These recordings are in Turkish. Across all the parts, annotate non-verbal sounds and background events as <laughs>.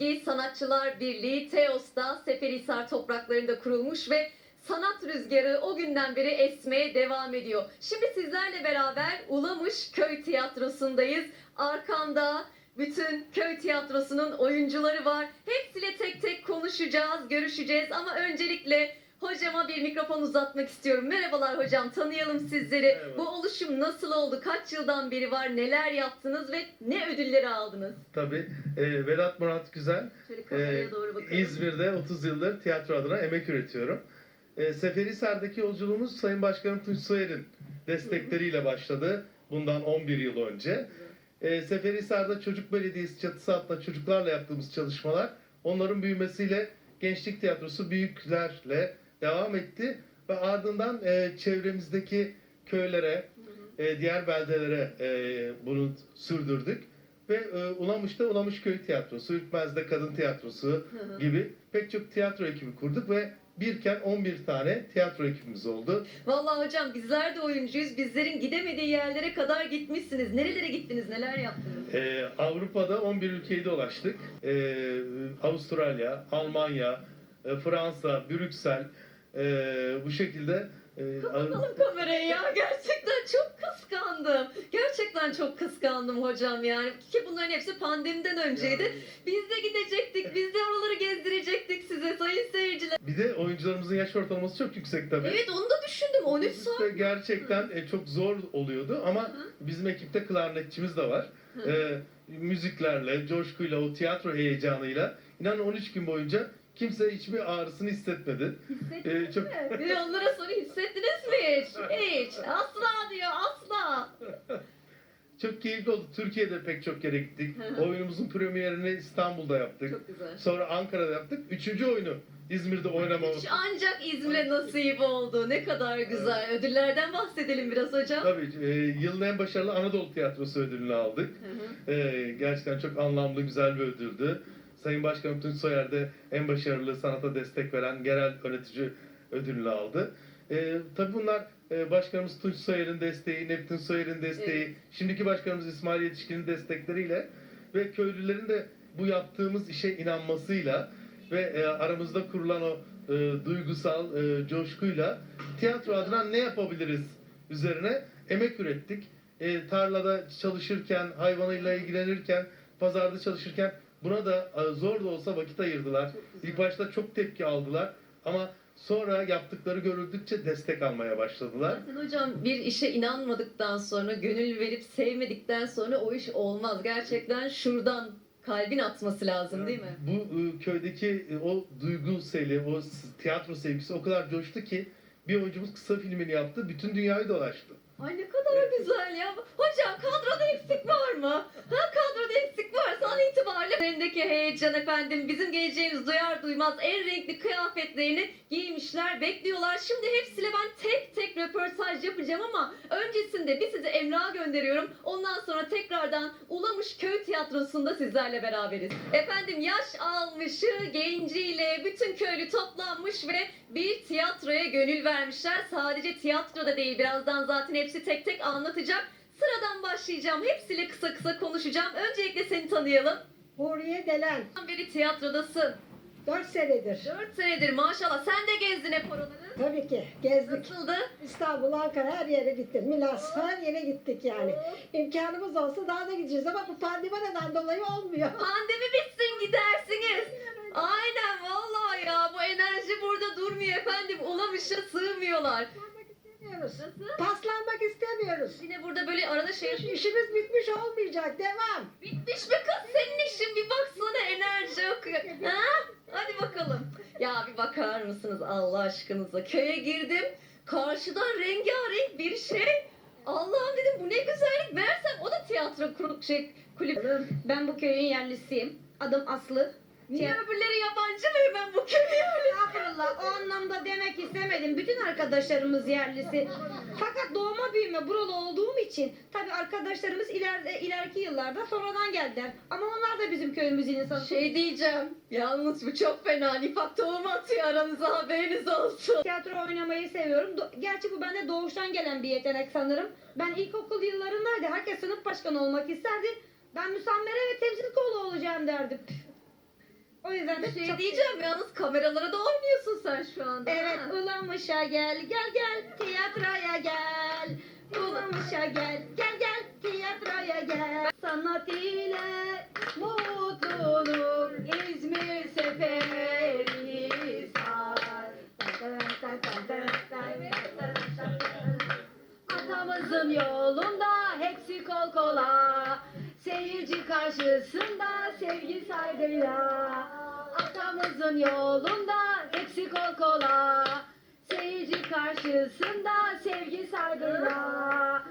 Eski Sanatçılar Birliği Teos'ta Seferihisar topraklarında kurulmuş ve sanat rüzgarı o günden beri esmeye devam ediyor. Şimdi sizlerle beraber Ulamış Köy Tiyatrosu'ndayız. Arkamda bütün köy tiyatrosunun oyuncuları var. Hepsiyle tek tek konuşacağız, görüşeceğiz ama öncelikle hocama bir mikrofon uzatmak istiyorum. Merhabalar hocam, tanıyalım sizleri. Merhaba. Bu oluşum nasıl oldu? Kaç yıldan beri var? Neler yaptınız ve ne ödülleri aldınız? Tabii. E, Vedat Murat Güzel. E. İzmir'de 30 yıldır tiyatro adına emek üretiyorum. E, Seferihisar'daki yolculuğumuz Sayın Başkanım Tunç Soyer'in destekleriyle başladı. Bundan 11 yıl önce. E, Seferihisar'da Çocuk Belediyesi çatısı altında çocuklarla yaptığımız çalışmalar onların büyümesiyle Gençlik Tiyatrosu büyüklerle devam etti. Ve ardından e, çevremizdeki köylere, e, diğer beldelere e, bunu sürdürdük. Ve e, Ulamış'ta Ulamış Köy Tiyatrosu, Ürkmez'de Kadın Tiyatrosu Hı hı. gibi pek çok tiyatro ekibi kurduk ve birken 11 tane tiyatro ekibimiz oldu. Vallahi hocam bizler de oyuncuyuz. Bizlerin gidemediği yerlere kadar gitmişsiniz. Nerelere gittiniz? Neler yaptınız? E, Avrupa'da 11 ülkeyi dolaştık. E, Avustralya, Almanya, e, Fransa, Brüksel e, bu şekilde e, Kapatalım kamerayı ya. Gerçekten çok kıskandım. Gerçekten çok kıskandım hocam yani. Ki bunların hepsi pandemiden önceydi. Biz de gidecektik. Biz de oraları gezdirecektik size sayın seyirciler. bir de oyuncularımızın yaş ortalaması çok yüksek tabii. Evet onu da düşündüm. 13 saat. Ve gerçekten e, çok zor oluyordu ama bizim ekipte klarnetçimiz de var. E, müziklerle, coşkuyla, o tiyatro heyecanıyla inanın 13 gün boyunca kimse hiçbir ağrısını hissetmedi. Hissettiniz E, çok mi? Bir de onlara soru hissettiniz mi hiç? Hiç. Asla diyor asla. <laughs> çok keyifli oldu. Türkiye'de pek çok yere gittik. Hı hı. Oyunumuzun premierini İstanbul'da yaptık. Çok güzel. Sonra Ankara'da yaptık. Üçüncü oyunu İzmir'de oynamamız. Hiç ancak İzmir'e nasip oldu. Ne kadar güzel. Ödüllerden bahsedelim biraz hocam. Tabii e, yılın en başarılı Anadolu Tiyatrosu ödülünü aldık. Hı hı. Ee, gerçekten çok anlamlı, güzel bir ödüldü. Sayın Başkanım Tunç Soyer de en başarılı sanata destek veren genel yönetici ödülünü aldı. Ee, tabii bunlar e, Başkanımız Tunç Soyer'in desteği, Neptün Soyer'in desteği, şimdiki Başkanımız İsmail Yetişkin'in destekleriyle ve köylülerin de bu yaptığımız işe inanmasıyla ve e, aramızda kurulan o e, duygusal e, coşkuyla tiyatro adına ne yapabiliriz üzerine emek ürettik. E, tarlada çalışırken, hayvanıyla ilgilenirken, pazarda çalışırken buna da e, zor da olsa vakit ayırdılar. İlk başta çok tepki aldılar ama sonra yaptıkları görüldükçe destek almaya başladılar. Zaten hocam bir işe inanmadıktan sonra, gönül verip sevmedikten sonra o iş olmaz. Gerçekten şuradan kalbin atması lazım değil mi? Bu e, köydeki e, o duygu seli, o tiyatro sevgisi o kadar coştu ki bir oyuncumuz kısa filmini yaptı, bütün dünyayı dolaştı. Ay ne kadar güzel ya. Hocam kadroda eksik var mı? Ha kadroda eksik varsa an itibariyle önündeki heyecan efendim bizim geleceğimiz duyar duymaz en renkli kıyafetlerini giymişler bekliyorlar. Şimdi hepsiyle ben tek tek röportaj yapacağım ama öncesinde bir sizi Emrah'a gönderiyorum. Ondan sonra tekrardan Ulamış Köy Tiyatrosu'nda sizlerle beraberiz. Efendim yaş almışı genciyle bütün köylü toplanmış ve bir tiyatroya gönül vermişler. Sadece tiyatroda değil birazdan zaten hepsi tek tek anlatacak. Sıradan başlayacağım. Hepsiyle kısa kısa konuşacağım. Öncelikle seni tanıyalım. Huriye Delen. Beri tiyatrodasın. 4 senedir. 4 senedir maşallah. Sen de gezdin hep oraları. Tabii ki gezdik. Nasıldı? İstanbul, Ankara her yere gittik. Milas her yere gittik yani. İmkanımız olsa daha da gideceğiz ama bu pandemiden dolayı olmuyor. <laughs> Pandemi bitsin gidersiniz. Aynen vallahi ya bu enerji burada durmuyor efendim. Ulamış'a sığmıyorlar. İstemiyoruz. Paslanmak istemiyoruz. Yine burada böyle arada şey İşimiz bitmiş olmayacak. Devam. Bitmiş mi kız senin işin bir baksana enerji akıyor. Ha? Hadi bakalım. Ya bir bakar mısınız Allah aşkınıza. Köye girdim. Karşıdan rengarenk bir şey. Allah'ım dedim bu ne güzellik. Meğersem o da tiyatro şey, kulüp. Ben bu köyün yerlisiyim. Adım Aslı. Niye Tiyat- öbürleri yabancı mı ben bu öyle? Estağfurullah o anlamda demek istemedim. Bütün arkadaşlarımız yerlisi. Fakat doğma büyüme buralı olduğum için tabi arkadaşlarımız ileride ileriki yıllarda sonradan geldiler. Ama onlar da bizim köyümüzün insanı. Şey diyeceğim. Yalnız bu çok fena. Nifak tohumu atıyor aranıza haberiniz olsun. Tiyatro oynamayı seviyorum. Do- Gerçi bu bende doğuştan gelen bir yetenek sanırım. Ben ilkokul yıllarındaydı. Herkes sınıf başkanı olmak isterdi. Ben müsammere ve temsil kolu olacağım derdim. O yüzden de şey çok diyeceğim yalnız kameralara da oynuyorsun sen şu anda. Evet, ha? ulamışa gel, gel gel, tiyatroya gel. Ulamışa gel, gel gel, tiyatroya gel. Sanat ile mutluluk karşısında sevgi saygıyla. Atamızın yolunda hepsi kol kola. Seyirci karşısında sevgi saygıyla.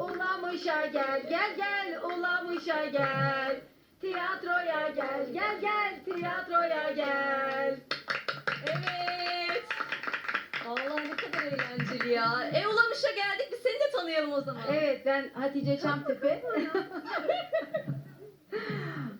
Ulamışa gel gel gel ulamışa gel. Tiyatroya gel gel gel tiyatroya gel. Evet. Allah ne kadar eğlenceli ya. E Ulamış'a geldik biz tanıyalım o zaman. Evet ben Hatice Çamtepe. <laughs>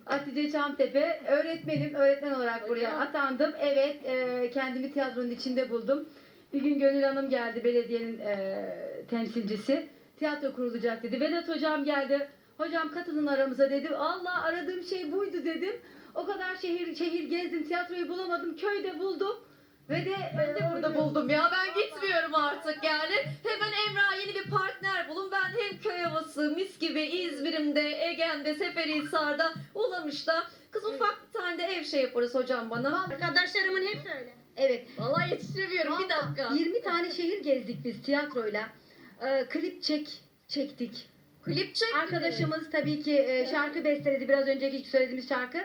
Hatice Çamtepe öğretmenim. Öğretmen olarak buraya atandım. Evet e, kendimi tiyatronun içinde buldum. Bir gün Gönül Hanım geldi belediyenin e, temsilcisi. Tiyatro kurulacak dedi. Vedat hocam geldi. Hocam katılın aramıza dedi. Allah aradığım şey buydu dedim. O kadar şehir şehir gezdim. Tiyatroyu bulamadım. Köyde buldum. Ve de Ben de burada buldum ya. Ben gitmiyorum artık yani. Hemen Emrah yeni bir partner bulun. Ben hem köy havası, mis gibi İzmir'imde, Ege'mde, Seferihisar'da, Ulamış'ta. Kız ufak bir tane de ev şey yaparız hocam bana. Arkadaşlarımın hepsi öyle. Evet. Vallahi yetiştiremiyorum bir Vallahi dakika. 20 tane şehir gezdik biz tiyatroyla. Ee, klip çek çektik. Klip çek. Arkadaşımız tabii ki e, şarkı besteledi biraz önceki söylediğimiz şarkı.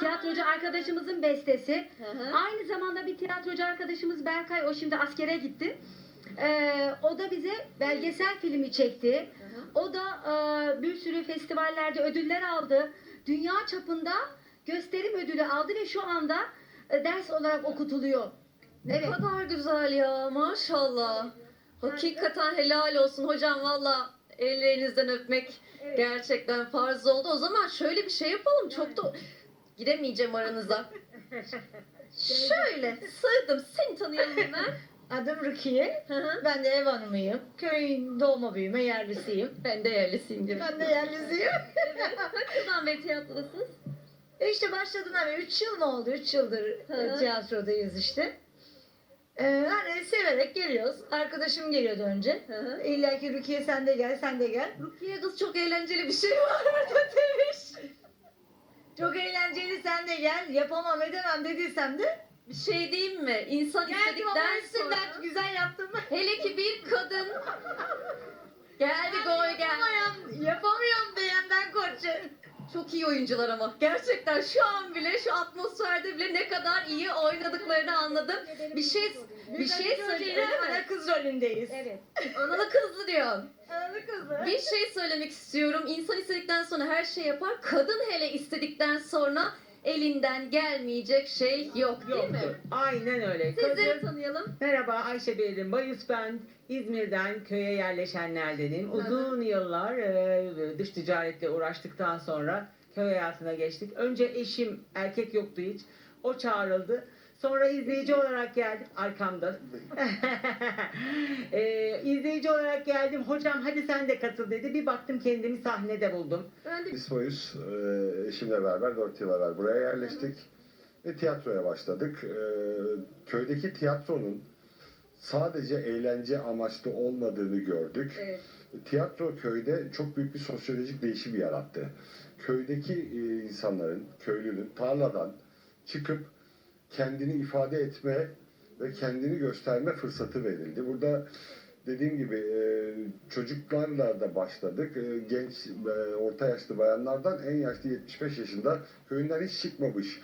Tiyatrocu arkadaşımızın bestesi. Aynı zamanda bir tiyatrocu arkadaşımız Berkay o şimdi askere gitti. Ee, o da bize belgesel filmi çekti. O da e, bir sürü festivallerde ödüller aldı. Dünya çapında gösterim ödülü aldı ve şu anda e, ders olarak okutuluyor. Ne Evet. kadar güzel ya maşallah. Hakikaten helal olsun hocam valla ellerinizden öpmek Evet. gerçekten farz oldu. O zaman şöyle bir şey yapalım çok da giremeyeceğim aranıza. <laughs> Şöyle sığdım seni tanıyalım hemen. <laughs> Adım Rukiye. Hı hı. Ben de ev hanımıyım. Köyün doğma büyüme yerlisiyim. ben de yerlisiyim gibi. Ben de yerlisiyim. Kızdan beri tiyatrodasınız. E işte başladım hani 3 yıl mı oldu? 3 yıldır Hı. tiyatrodayız işte. Ee, hani severek geliyoruz. Arkadaşım geliyordu önce. Hı hı. İlla ki Rukiye sen de gel, sen de gel. Rukiye kız çok eğlenceli bir şey var burada <laughs> demiş. Çok eğlenceli sen de gel. Yapamam edemem dediysem de Bir şey diyeyim mi? İnsan geldim ama istedikten üstünden sonra güzel yaptım. <laughs> hele ki bir kadın <laughs> geldi gol gel. Yapamıyorum, yapamıyorum diyenden korkacağım. Çok iyi oyuncular ama. Gerçekten şu an bile şu atmosferde bile ne kadar iyi oynadıklarını anladım. Bir şey bir şey söyleyeyim Ana mi? kız rolündeyiz. Evet. Analı kızlı diyorsun. Analı kızı. Bir şey söylemek istiyorum. İnsan istedikten sonra her şey yapar. Kadın hele istedikten sonra elinden gelmeyecek şey yok değil mi? Yoktur. Aynen öyle. Sizleri Kadın- tanıyalım. Merhaba Ayşe Berin Bayus ben. İzmir'den köye yerleşenlerdenim. Uzun yıllar e, dış ticaretle uğraştıktan sonra köy hayatına geçtik. Önce eşim erkek yoktu hiç. O çağrıldı. Sonra izleyici olarak geldim. Arkamda. <laughs> e, izleyici olarak geldim. Hocam hadi sen de katıl dedi. Bir baktım kendimi sahnede buldum. Ben de İsmoyuz e, eşimle beraber 4 yıl evvel buraya yerleştik ve tiyatroya başladık. E, köydeki tiyatronun sadece eğlence amaçlı olmadığını gördük. Evet. Tiyatro köyde çok büyük bir sosyolojik değişim yarattı. Köydeki e, insanların, köylünün tarladan çıkıp kendini ifade etme ve kendini gösterme fırsatı verildi. Burada dediğim gibi e, çocuklarla da başladık. E, genç, e, orta yaşlı bayanlardan en yaşlı 75 yaşında köyünden hiç çıkmamış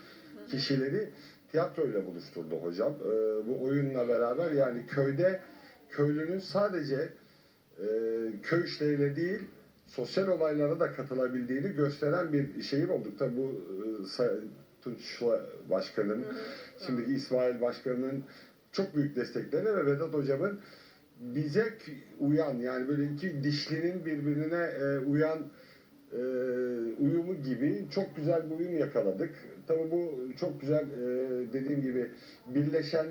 kişileri tiyatroyla buluşturdu hocam. E, bu oyunla beraber yani köyde köylünün sadece e, köy işleriyle değil sosyal olaylara da katılabildiğini gösteren bir şehir olduk. Tabi bu Tunç Başkan'ın, şimdiki İsmail Başkan'ın çok büyük destekleri ve Vedat Hocam'ın bize uyan yani böyle iki dişlinin birbirine e, uyan e, uyumu gibi çok güzel bir uyum yakaladık. Tabii bu çok güzel e, dediğim gibi birleşen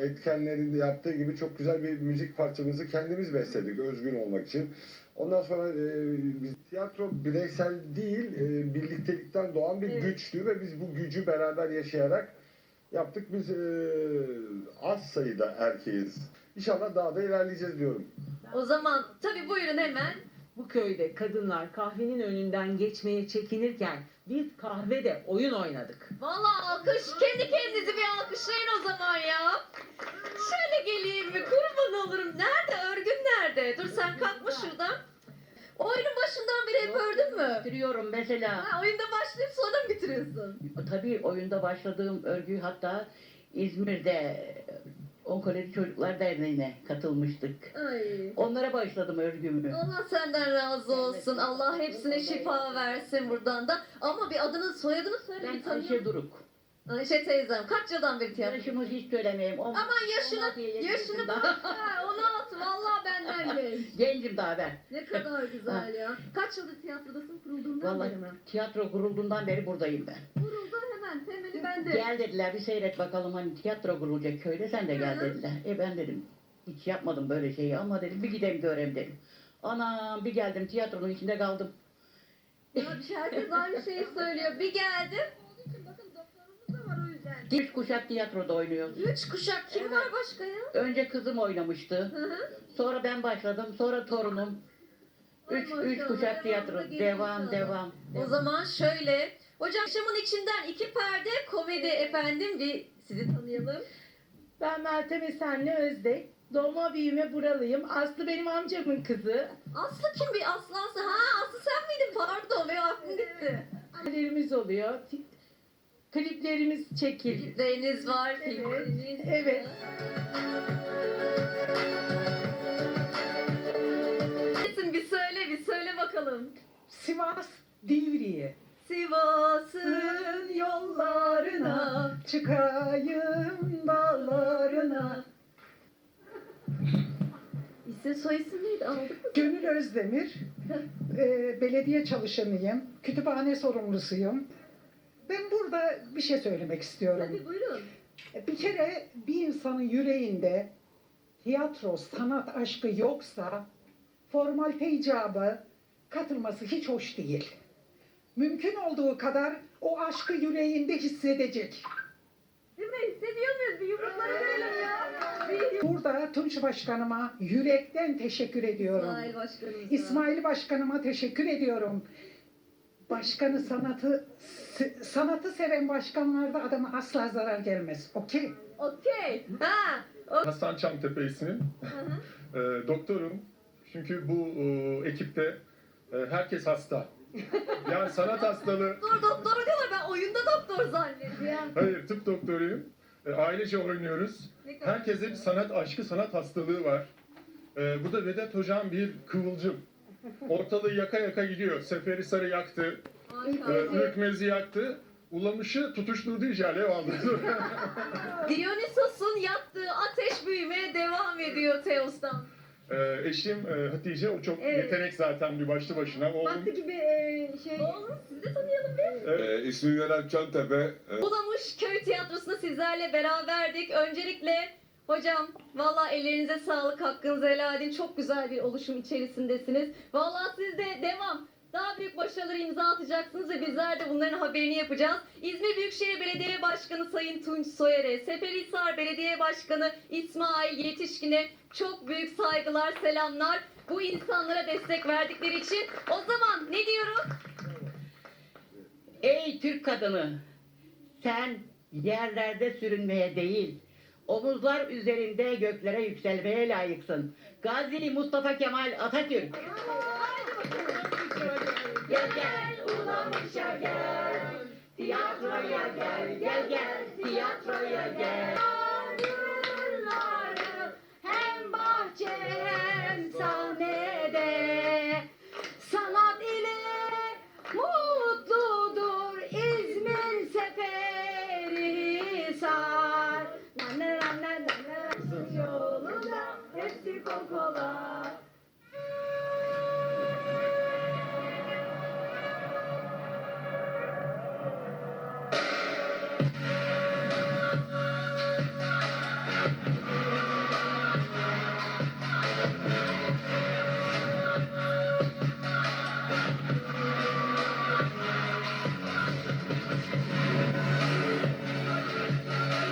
etkenlerin yaptığı gibi çok güzel bir müzik parçamızı kendimiz besledik özgün olmak için. Ondan sonra e, biz tiyatro bireysel değil, e, birlikte birliktelikten doğan bir Evet. güçtü ve biz bu gücü beraber yaşayarak yaptık. Biz e, az sayıda erkeğiz. İnşallah daha da ilerleyeceğiz diyorum. O zaman tabii buyurun hemen. Bu köyde kadınlar kahvenin önünden geçmeye çekinirken biz kahvede oyun oynadık. Vallahi alkış. Kendi kendinizi bir alkışlayın o zaman ya. Şöyle geleyim mi? Kurban olurum. Nerede? Örgün nerede? Dur sen kalkma şuradan. Oyunun başından beri hep ördün mü? Bitiriyorum mesela. Ha, oyunda başlayıp sonra mı bitiriyorsun? Tabii oyunda başladığım örgü hatta İzmir'de Onkolojik Çocuklar Derneği'ne katılmıştık. Ay. Onlara başladım örgümü. Allah senden razı olsun. Allah hepsine şifa versin buradan da. Ama bir adını soyadını söyle. Ben bir. Ayşe Duruk. Ayşe teyzem. Kaç yıldan beri tiyatro? Yaşımı hiç söylemeyeyim. On- Aman yaşını, 16 yaşını daha. Ha, 16. Vallahi benden <laughs> genç. Gencim daha ben. Ne kadar <laughs> güzel ya. Kaç yıldır tiyatrodasın kurulduğundan Vallahi beri mi? tiyatro kurulduğundan beri buradayım ben. Kuruldu hemen. Temeli bende. Gel dediler bir seyret bakalım hani tiyatro kurulacak köyde sen de gel Hı. dediler. E ben dedim hiç yapmadım böyle şeyi ama dedim bir gideyim göreyim dedim. Anam bir geldim tiyatronun içinde kaldım. Ya bir şey herkes aynı şeyi söylüyor. Bir geldim. Üç kuşak tiyatroda oynuyoruz. Üç kuşak. Kim var başka ya? Önce kızım oynamıştı. Hı hı. Sonra ben başladım. Sonra torunum. Üç, maşallah, üç kuşak tiyatro. Devam, sana. devam. O zaman şöyle. Hocam yaşamın içinden iki perde komedi efendim. Bir sizi tanıyalım. Ben Meltem Esenli Özdek. Doğma büyüme buralıyım. Aslı benim amcamın kızı. Aslı kim bir Aslansı? Ha Aslı sen miydin? Pardon benim aklım gitti. Kliplerimiz oluyor. Kliplerimiz çekildi. Klipleriniz var, Evet. filmleriniz. Evet. Kesin bir söyle, bir söyle bakalım. Sivas Divriği. Sivas'ın yollarına Çıkayım dağlarına. İsim soy isim neydi? Aldık mı? Gönül Özdemir. Ee, belediye çalışanıyım. Kütüphane sorumlusuyum. Ben burada bir şey söylemek istiyorum. Tabii buyurun. Bir kere bir insanın yüreğinde tiyatro, sanat aşkı yoksa formalite icabı katılması hiç hoş değil. Mümkün olduğu kadar o aşkı yüreğinde hissedecek. Değil mi? Hissediyor muyuz? Bir yumrukları verelim ya. Burada Tunç Başkanıma yürekten teşekkür ediyorum. İsmail Başkanıma teşekkür ediyorum. Başkanı sanatı sanatı seven başkanlarda adama asla zarar gelmez. Okey? Okey. Ha. Hasan Çamtepe ismim. <laughs> E, doktorum. Çünkü bu e, ekipte e, herkes hasta. <laughs> Yani sanat hastalığı. Dur doktor diyorlar. Ben oyunda doktor zannediyorum. Hayır tıp doktoruyum. E, ailece oynuyoruz. Herkese bir sanat aşkı, sanat hastalığı var. E, burada Vedat Hocam bir kıvılcım. Ortalığı yaka yaka gidiyor. Seferihisar'ı yaktı. E, Maşallah. Ürkmez'i yaktı. Ulamış'ı tutuşturdu iyice alev aldı. <laughs> Dionysos'un yaktığı ateş büyümeye devam ediyor Teos'tan. e, eşim e, Hatice o çok Evet. yetenek zaten bir başlı başına. Oğlum, Baktı gibi e, şey... Oğlum sizi de tanıyalım bir. evet. Ee, ismim Vedat Çantepe. Ee, Bulamış Köy Tiyatrosu'nda sizlerle beraberdik. Öncelikle hocam valla ellerinize sağlık, hakkınızı helal edin. Çok güzel bir oluşum içerisindesiniz. Valla siz de devam. Daha büyük başarıları imza atacaksınız ve bizler de bunların haberini yapacağız. İzmir Büyükşehir Belediye Başkanı Sayın Tunç Soyer'e, Seferihisar Belediye Başkanı İsmail Yetişkin'e çok büyük saygılar, selamlar. Bu insanlara destek verdikleri için. O zaman ne diyoruz? Ey Türk kadını! Sen yerlerde sürünmeye değil, omuzlar üzerinde göklere yükselmeye layıksın. Gazi Mustafa Kemal Atatürk. Gel gel ulamışa gel, tiyatroya gel, gel gel, tiyatroya gel. Nanı yolunda hepsi kokolar.